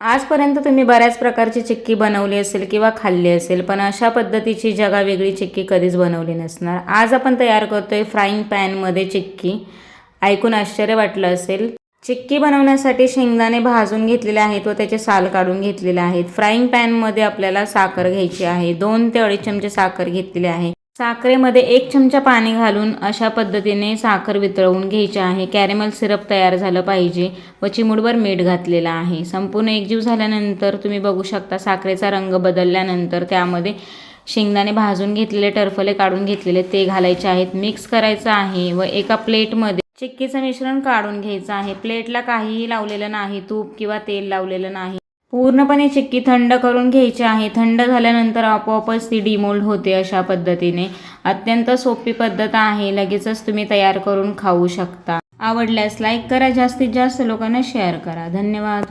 आजपर्यंत तुम्ही बऱ्याच प्रकारची चिक्की बनवली असेल किंवा खाल्ली असेल पण अशा पद्धतीची जगावेगळी चिक्की कधीच बनवली नसणार. आज आपण तयार करतोय फ्राईंग पॅनमध्ये चिक्की. ऐकून आश्चर्य वाटलं असेल. चिक्की बनवण्यासाठी शेंगदाणे भाजून घेतलेले आहेत व त्याचे साल काढून घेतलेले आहेत. फ्राईंग पॅनमध्ये आपल्याला साखर घ्यायची आहे. दोन ते अडीच चमचे साखर घेतलेली आहे. साखरेमध्ये एक चमचा पाणी घालून अशा पद्धतीने साखर वितळवून घ्यायची आहे. कॅरेमल सिरप तयार झालं पाहिजे व चिमुडभर मीठ घातलेलं आहे. संपूर्ण एकजीव झाल्यानंतर तुम्ही बघू शकता साखरेचा रंग बदलल्यानंतर त्यामध्ये शेंगदाणे भाजून घेतलेले टरफले काढून घेतलेले ते घालायचे आहेत. मिक्स करायचं आहे व एका प्लेटमध्ये चिक्कीचं मिश्रण काढून घ्यायचं आहे. प्लेटला काहीही लावलेलं नाही तूप किंवा तेल लावलेलं नाही. पूर्णपणे चिक्की थंड करून घ्यायची आहे. थंड झाल्यानंतर आपोआपच ती डिमोल्ड होते अशा पद्धतीने. अत्यंत सोपी पद्धत आहे. लगेचच तुम्ही तयार करून खाऊ शकता. आवडल्यास लाईक करा. जास्तीत जास्त लोकांना शेअर करा. धन्यवाद.